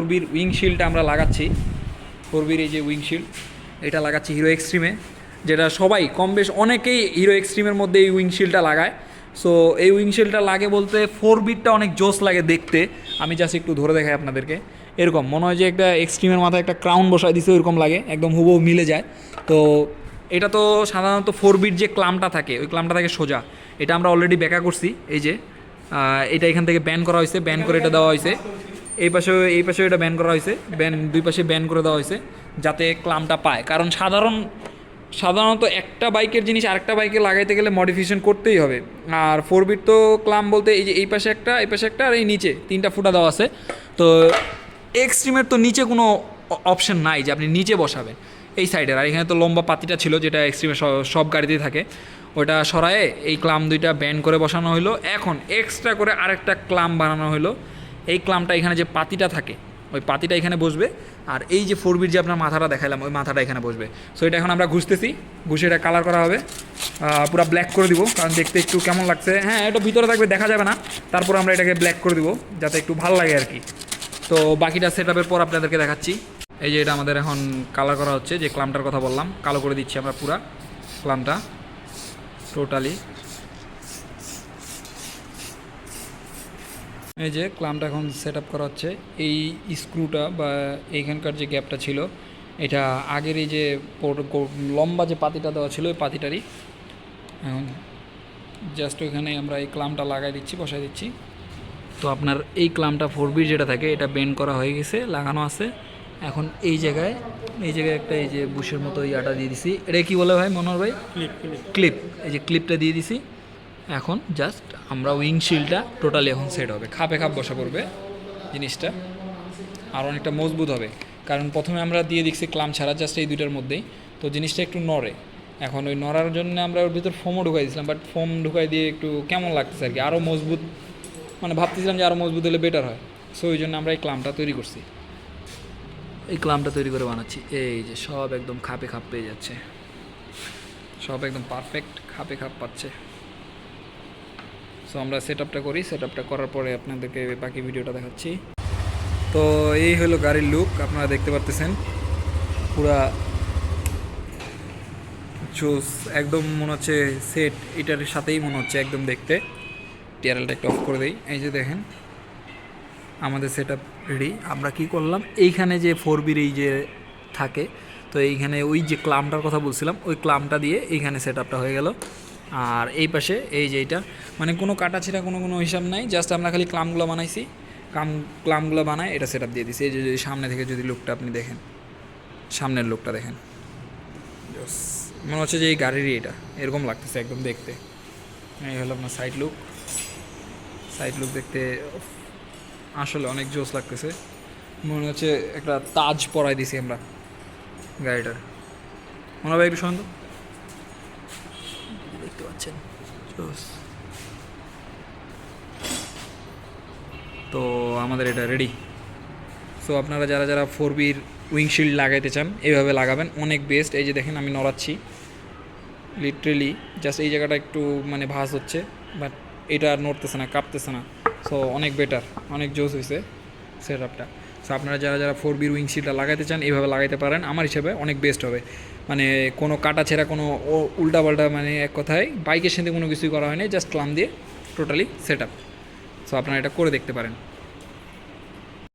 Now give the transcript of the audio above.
ফোরবির উইংশিল্ডটা আমরা লাগাচ্ছি। ফোরবির এই যে উইংশিল্ড এটা লাগাচ্ছি হিরো এক্সট্রিমে, যেটা সবাই কম বেশ অনেকেই হিরো এক্সট্রিমের মধ্যে এই উইংশিল্ডটা লাগায়। সো এই উইংশিল্ডটা লাগে বলতে ফোর বিটটা অনেক জোস লাগে দেখতে। আমি জাস্ট একটু ধরে দেখাই আপনাদেরকে। এরকম, মনে হয় যে একটা এক্সট্রিমের মাথায় একটা ক্রাউন বসায় দিছে, ওইরকম লাগে, একদম হুবহু মিলে যায়। তো, এটা তো সাধারণত ফোর বিট যে ক্লামটা থাকে, ওই ক্লামটা থাকে সোজা। এটা আমরা অলরেডি ব্যাকা করছি, এই যে এটা এখান থেকে ব্যান করা হয়েছে ব্যান করে এটা দেওয়া হয়েছে। এই পাশে এই পাশে এটা ব্যান করা হয়েছে। ব্যান দুই পাশে ব্যান করে দেওয়া হয়েছে, যাতে ক্লামটা পায়। কারণ সাধারণ, সাধারণত একটা বাইকের জিনিস আরেকটা বাইকে লাগাইতে গেলে মডিফিকেশন করতেই হবে। আর ফোর বিট তো ক্লাম বলতে এই যে এই পাশে একটা, এই পাশে একটা, আর এই নিচে তিনটা ফুটা দেওয়া আছে। তো এক্সট্রিমের তো নিচে কোনো অপশন নাই যে আপনি নিচে বসাবেন। এই সাইডের আর এখানে তো লম্বা পাতিটা ছিল যেটা এক্সট্রিমে সব গাড়িতেই থাকে। ওটা সরায়ে এই ক্লাম দুইটা ব্যান করে বসানো হলো এখন এক্সট্রা করে আরেকটা ক্লাম বানানো হলো এই ক্লামটা এখানে যে পাতিটা থাকে, ওই পাতিটা এখানে বসবে। আর এই যে ফোর বিট যে আপনার মাথাটা দেখালাম ওই মাথাটা এখানে বসবে। সো এটা এখন আমরা ঘুষতেছি। ঘুষে এটা কালার করা হবে। পুরো ব্ল্যাক করে দিব, কারণ দেখতে একটু কেমন লাগছে। হ্যাঁ এটা ভিতরে থাকবে, দেখা যাবে না। তারপর আমরা এটাকে ব্ল্যাক করে দিব, যাতে একটু ভালো লাগে আর কি। তো, বাকিটা সেট পর আপনাদেরকে দেখাচ্ছি। এই যে এটা আমাদের এখন কালার করা হচ্ছে, যে ক্লামটার কথা বললাম, কালো করে দিচ্ছি আমরা পুরা ক্লামটা টোটালি এই যে ক্লামটা এখন সেট আপ করা হচ্ছে এই স্ক্রুটা বা এইখানকার যে গ্যাপটা ছিল এটা আগের এই যে লম্বা যে পাতিটা দেওয়া ছিল ওই পাতিটারই। এখন জাস্ট ওইখানে আমরা এই ক্লামটা লাগাই দিচ্ছি বসাই দিচ্ছি। তো আপনার এই ক্লামটা ফোর বি যেটা থাকে এটা বেন্ড করা হয়ে গেছে লাগানো আছে। এখন এই জায়গায় এই জায়গায় একটা এই যে বুশের মতো ইয়াটা দিয়ে দিছি। এটা কি বলে ভাই মনোহর ভাই? ক্লিপ ক্লিপ এই যে ক্লিপটা দিয়ে দিছি। এখন জাস্ট আমরা উইংশিল্ডটা টোটালি এখন সেট হবে। খাপে খাপ বসা পড়বে জিনিসটা। আর অনেকটা মজবুত হবে। কারণ প্রথমে আমরা দিয়ে দিচ্ছি ক্লাম ছাড়া জাস্ট এই দুইটার মধ্যেই। তো জিনিসটা একটু নড়ে। এখন ওই নড়ার জন্য আমরা ওর ভিতর ফোমও ঢুকাই দিয়েছিলাম বাট ফোম ঢুকাই দিয়ে একটু কেমন লাগতেছে আর কি? আরও মজবুত মানে ভাবতেছিলাম যে আরও মজবুত হলে বেটার হয়। সো ওই জন্য আমরা এই ক্লামটা তৈরি করছি। এই ক্লামটা তৈরি করে বানাচ্ছি। এই যে সব একদম খাপে খাপ পেয়ে যাচ্ছে। সব একদম পারফেক্ট খাপে খাপ পাচ্ছে। সো আমরা সেট আপটা করি। সেট আপটা করার পরে আপনাদেরকে বাকি ভিডিওটা দেখাচ্ছি। তো, এই হলো গাড়ির লুক আপনারা দেখতে পারতেছেন। পুরা জোস একদম মনে হচ্ছে সেট এটার সাথেই মনে হচ্ছে একদম দেখতে। টিয়ারেলটা একটু অফ করে দিই। এই যে দেখেন, আমাদের সেট আপ রেডি আমরা কি করলাম, এইখানে যে ফোর বির এই যে থাকে, তো এইখানে ওই যে ক্লামটার কথা বলছিলাম, ওই ক্লামটা দিয়ে এইখানে সেট আপটা হয়ে গেল। আর এই পাশে, এই যে এইটা মানে কোনো কাটা ছিঁড়া কোনো কোনো হিসাব নাই জাস্ট আমরা খালি ক্লামগুলো বানাইছি, ক্লাম, ক্লামগুলো বানায় এটা সেট দিয়ে দিছি। এই যে সামনে থেকে যদি লুকটা আপনি দেখেন, সামনের লুকটা দেখেন। মনে হচ্ছে যে এই গাড়িরই এটা, এরকম লাগতেছে একদম দেখতে। এই হলো আপনার সাইড লুক সাইড লুক দেখতে আসলে অনেক জোস লাগতেছে। মনে হচ্ছে একটা তাজ পরাই দিছি আমরা গাড়িটার। মনে হয় একটু সন্দ দেখতে পাচ্ছেন তো আমাদের এটা রেডি সো আপনারা যারা যারা ফোর বির উইংশিল্ড লাগাইতে চান, এইভাবে লাগাবেন। অনেক বেস্ট এই যে দেখেন, আমি নড়াচ্ছি। লিটারেলি জাস্ট এই জায়গাটা একটু মানে ভাস হচ্ছে বাট এটা নড়তেছে না, কাঁপতেছে না। সো অনেক বেটার অনেক জোস হয়েছে সেট আপটা সো আপনারা যারা যারা ফোর বির উইংশিল্ডটা লাগাইতে চান, এইভাবে লাগাইতে পারেন। আমার হিসাবে অনেক বেস্ট হবে। মানে কোনো কাটা ছেঁড়া, কোনো উল্টাপাল্টা মানে এক কথায় বাইকের সাথে কোনো কিছুই করা হয়নি জাস্ট ক্লাম দিয়ে টোটালি সেট আপ সো আপনারা এটা করে দেখতে পারেন।